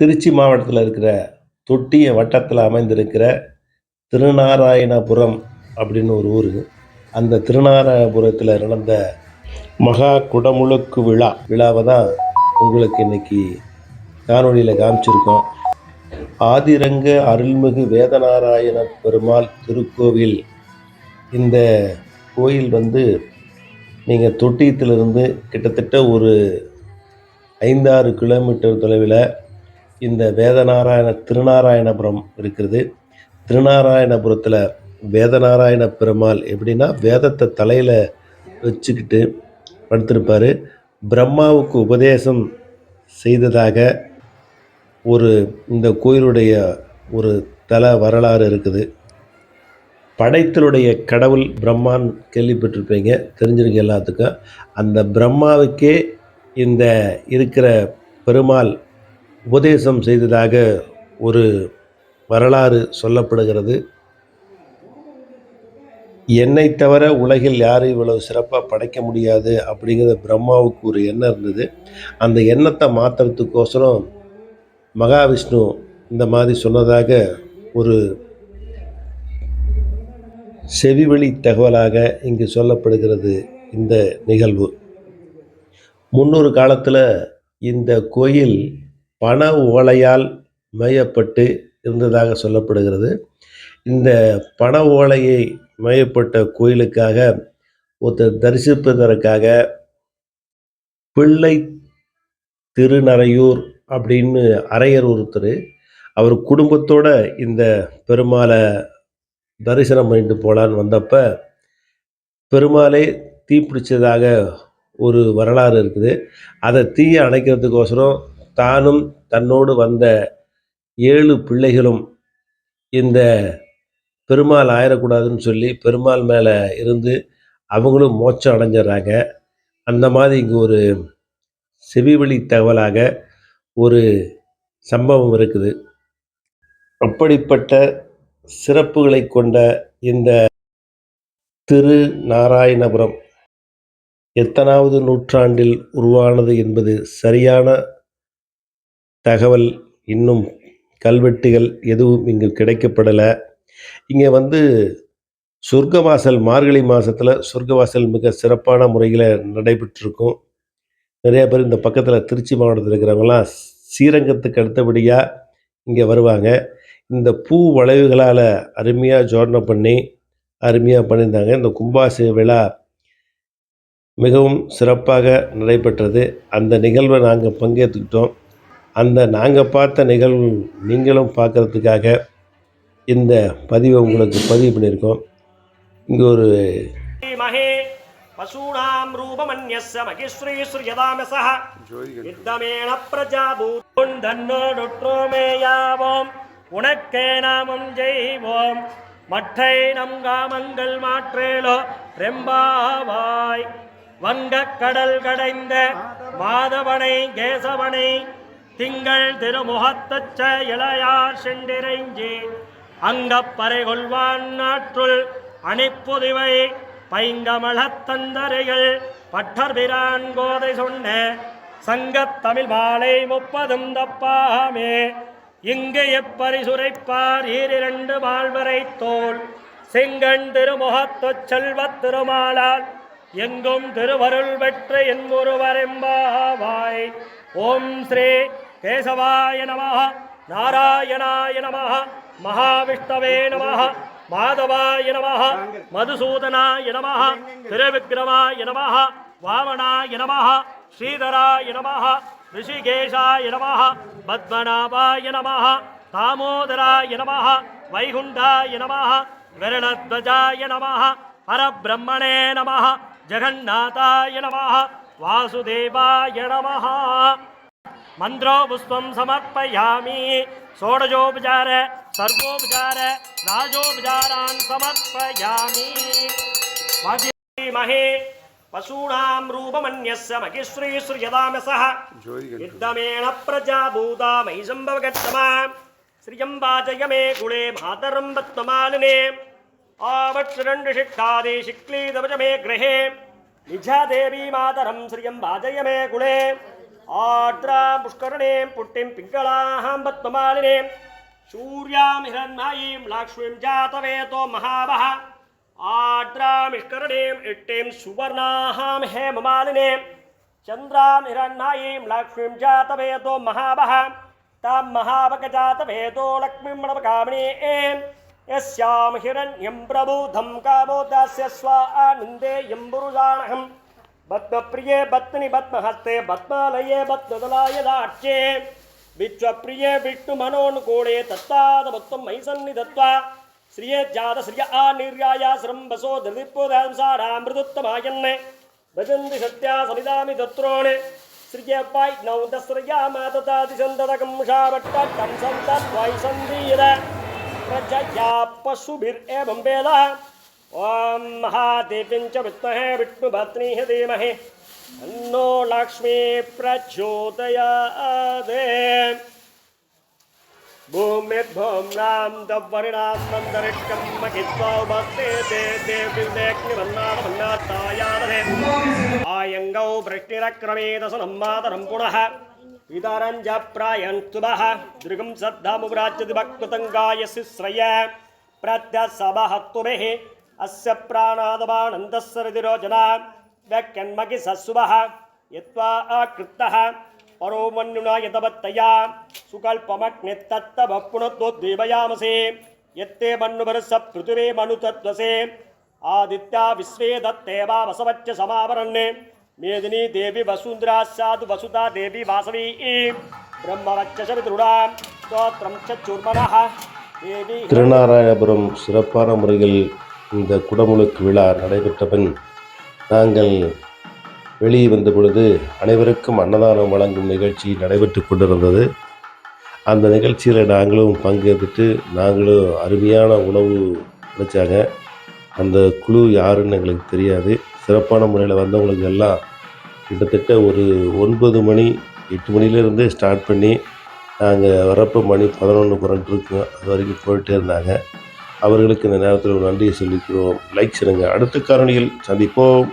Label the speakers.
Speaker 1: திருச்சி மாவட்டத்தில் இருக்கிற தொட்டிய வட்டத்தில் அமைந்திருக்கிற திருநாராயணபுரம் அப்படின்னு ஒரு ஊர். அந்த திருநாராயணபுரத்தில் நடந்த மகா குடமுழுக்கு விழா விழாவை தான் உங்களுக்கு இன்னைக்கு காணொலியில் காமிச்சிருக்கோம். ஆதிரங்க அருள்மிகு வேதநாராயண பெருமாள் திருக்கோவில். இந்த கோயில் வந்து நீங்கள் தொட்டியத்திலிருந்து கிட்டத்தட்ட ஒரு ஐந்தாறு கிலோமீட்டர் தொலைவில் இந்த வேதநாராயண திருநாராயணபுரம் இருக்கிறது. திருநாராயணபுரத்தில் வேதநாராயண பெருமாள் எப்படின்னா வேதத்தை தலையில் வச்சுக்கிட்டு படுத்திருப்பார். பிரம்மாவுக்கு உபதேசம் செய்ததாக ஒரு இந்த கோயிலுடைய ஒரு தல வரலாறு இருக்குது. படைத்தலுடைய கடவுள் பிரம்மான்னு கேள்விப்பட்டிருப்பீங்க தெரிஞ்சிருக்கு எல்லாத்துக்கும். அந்த பிரம்மாவுக்கே இந்த இருக்கிற பெருமாள் உபதேசம் செய்ததாக ஒரு வரலாறு சொல்லப்படுகிறது. என்னை தவிர உலகில் யாரும் இவ்வளவு சிறப்பாக படைக்க முடியாது அப்படிங்கிற பிரம்மாவுக்கு ஒரு எண்ணம் இருந்தது. அந்த எண்ணத்தை மாற்றுறதுக்கோசரம் மகாவிஷ்ணு இந்த மாதிரி சொன்னதாக ஒரு செவிவழி தகவலாக இங்கு சொல்லப்படுகிறது இந்த நிகழ்வு. முன்னொரு காலத்தில் இந்த கோயில் பண ஓலையால் மேயப்பட்டு இருந்ததாக சொல்லப்படுகிறது. இந்த பண ஓலையை மேயப்பட்ட கோயிலுக்காக ஒருத்தர் தரிசிப்பதற்காக பிள்ளை திருநறையூர் அப்படின்னு அரையர் ஒருத்தர் அவர் குடும்பத்தோட இந்த பெருமாளை தரிசனம் பண்ணிட்டு போகலான்னு வந்தப்போ பெருமாளே தீப்பிடிச்சதாக ஒரு வரலாறு இருக்குது. அதை தீயை அணைக்கிறதுக்கோசரம் தானும் தன்னோடு வந்த ஏழு பிள்ளைகளும் இந்த பெருமாள் ஆயிடக்கூடாதுன்னு சொல்லி பெருமாள் மேலே இருந்து அவங்களும் மோட்சம் அடைஞ்சிடுறாங்க. அந்த மாதிரி இங்கே ஒரு செவிவழி தகவலாக ஒரு சம்பவம் இருக்குது. அப்படிப்பட்ட சிறப்புகளை கொண்ட இந்த திரு நாராயணபுரம் எத்தனாவது நூற்றாண்டில் உருவானது என்பது சரியான தகவல் இன்னும் கல்வெட்டுகள் எதுவும் இங்கு கிடைக்கப்படலை. இங்கே வந்து சொர்க்கவாசல் மார்கழி மாதத்தில் சொர்க்கவாசல் மிக சிறப்பான முறையில் நடைபெற்றிருக்கும். நிறைய பேர் இந்த பக்கத்தில் திருச்சி மாவட்டத்தில் இருக்கிறவங்களாம் ஸ்ரீரங்கத்துக்கு அடுத்தபடியாக இங்கே வருவாங்க. இந்த பூ வளைவுகளால் அருமையாக ஜோர்ணம் பண்ணி அருமையாக பண்ணியிருந்தாங்க. இந்த கும்பாசு விழா மிகவும் சிறப்பாக நடைபெற்றது. அந்த நிகழ்வை நாங்கள் பங்கேற்றுக்கிட்டோம். அந்த நாங்கள் பார்த்த நிகழ்வு நீங்களும் பார்க்கறதுக்காக இந்த பதிவை உங்களுக்கு பதிவு பண்ணியிருக்கோம். இங்கே ஒரு
Speaker 2: மகே பசூனாம் ரூபமன்யஸ்ய மகிஸ்ரீ ஸ்ரீயதாமசः யுத்தமேன தன்னோ தன்னோடுற்றோமேயாவோம் உனக்கே நாமம் ஜெய்வோம். மற்றை நம் காமங்கள் மாற்றேலோ ரெம்பாவாய். வங்கக் கடல் கடைந்த மாதவனை கேசவனை திங்கள் திருமுகத்தச்ச இளையார் சென்றிறைஞ்சி. அங்கப்பறை கொள்வான் நாற்றுள் அணிப்புதிவை பைங்கமலத் தந்தரைகள் பட்டர்பிரான் கோதை சொன்ன சங்கத்தமிழ் மாலை முப்பதும் தப்பாமே. இங்கு எப்பரிசுரைப்பார் ஈரிரண்டு வாழ்வரை தோல். செங்கண் திருமுகத்து செல்வத் திருமாலால் எங்கும் திருவருள் பெற்று என் ஒருவரெம்பாவாய் ஓம் ஸ்ரீ கேசவாய நம நாராயணாய நம மகாவிஷ்ணவே நம மாதவாய நம மதுசூதனாய நம திருவிக்ரமாய நம வாமனாய நம ஸ்ரீதராய நம ரிஷிகேஷாய நம பத்மநாபாய நம தாமோதராய நம வைகுண்டாய நம விரணத்வஜாய நம பரபிரம்மணே நம ஜெகநாதாய நம வாசுதேவாய நம मंत्रो पुष्प समर्पयामी। षोडशोपचार सर्वोपचार राजोपचारान समर्पयामी। महे पशूणां रूपमन्यस्य महिश्री युद्धमेण मे गुणे मातरं पद्ममालिने। आवक्षरण्डशिक्षादि शिक्लीदवच मे गृहे। देवी मातरं श्रियं भाजय मे
Speaker 3: गुणे। ఆర్ద్రా పుష్కరణేం పుట్టిం పింగళాహం పద్మమాలినేం సూర్యాం హిరణ్మయీం లక్ష్మీం జాతవేతో మహావహ ఆర్ద్రామిష్కరణీం ఇట్టిం సువర్ణాహాం హేమమాలినేం చంద్రాం హిరణ్మయీం లక్ష్మీం జాతవేతో మహావహ తాం మహావకజాతవేతో లక్ష్మీం ప్రణవకామిణీం యస్యాం హిరణ్యం ప్రబోధం కామోదాస్య స్వ ఆనందే ఎంబురుజాణహం பத்மப்பிரியே பத்னி பத்மஹஸ்தே பத்மாலயே பத்மதலாய தாட்சே. விஸ்வப்பிரியே விஷ்ணு மனோனுகூலே தத்தாத பத்தம் மை சந்நிதத்வா ஸ்ரீயே ஜாத ஸ்ரீய ஆ நிர்யாயாசிரம் பசோ திருதிப்போதாம்சாராமிருதுத்தமாயன்ன பஜந்தி சத்யா சனிதாமி தத்ரோணே. ஸ்ரீயப்பாய் நௌதஸ்ரயா மாததாதி சந்ததகம் ஷாவட்டம் சந்தத்வாய் சந்தீர பிரஜயா பசுபிர் ஏவம் வேதா. ఓం మహాదేవ్యం చ విద్మహే విష్ణుభద్రీహ ధీమహి. అన్నో లక్ష్మీ ప్రచోదయాదే. భూమిర్భూమ్నాం దవ్వరిణాం మందరిష్టం మహిత్వా భక్తే దే దేవ్యులేగ్నివన్నామన్నాతాయాదే ఆయంగౌ వృష్టిరక్రమేదసనం మాతరం పునః. పితరం చ ప్రాయంతుభ దృగం సద్ధామురాజ్యతి భక్తుతంగాయశిశ్రయ ప్రత్యసభహత్తుభిः ಅಸ್ಯ ಪ್ರಾಣಾದವಾನಂದಸ್ಸರದಿರೋ ಜನ ವ್ಯಕ್ಯನ್ಮಗಿ ಸಸ್ಸುಭಃ ಯತ್ವಾ ಅಕೃತ್ತಃ ಪರೋ ಮನ್ಯುನ ಯತವತ್ತಯ ಸುಕಲ್ಪಮಗ್ನಿತ್ತತ್ತ ಬಪ್ಪುಣತ್ವದ್ವೀವಯಾಮಸೆ ಎತ್ತೆ ಮಣ್ಣು ಬರಸ ಪೃಥುವೇ ಮನು ತತ್ವಸೆ ಆದಿತ್ಯ ವಿಶ್ವೇ ದತ್ತೇ ವಾ ವಸವಚ್ಚ ಸಮಾವರಣ್ಯ ಮೇದಿನಿ ದೇವಿ ವಸುಂಧರಾ ಸಾಧು ವಸುಧಾ ದೇವಿ ವಾಸವಿ
Speaker 1: திருநாராயணபுரம் சிறப்பான முறையில் இந்த குடமுழுக்கு விழா நடைபெற்ற பின் நாங்கள் வெளியே வந்த பொழுது அனைவருக்கும் அன்னதானம் வழங்கும் நிகழ்ச்சி நடைபெற்று கொண்டிருந்தது. அந்த நிகழ்ச்சியில் நாங்களும் பங்கேற்றுட்டு நாங்களும் அருமையான உணவு கிடைச்சாங்க. அந்த குழு யாருன்னு எங்களுக்கு தெரியாது. சிறப்பான முறையில் வந்தவங்களுக்கு எல்லாம் கிட்டத்தட்ட ஒரு ஒன்பது மணி எட்டு மணிலேருந்தே ஸ்டார்ட் பண்ணி நாங்கள் வரப்போ மணி பதினொன்று பன்னெண்டு இருக்கும் அது வரைக்கும் போயிட்டே இருந்தாங்க. அவர்களுக்கு இந்த நேரத்தில் ஒரு நன்றியை சொல்லிக்கிறோம். லைக் செய்யுங்க அடுத்த காரணியில் சந்திப்போம்.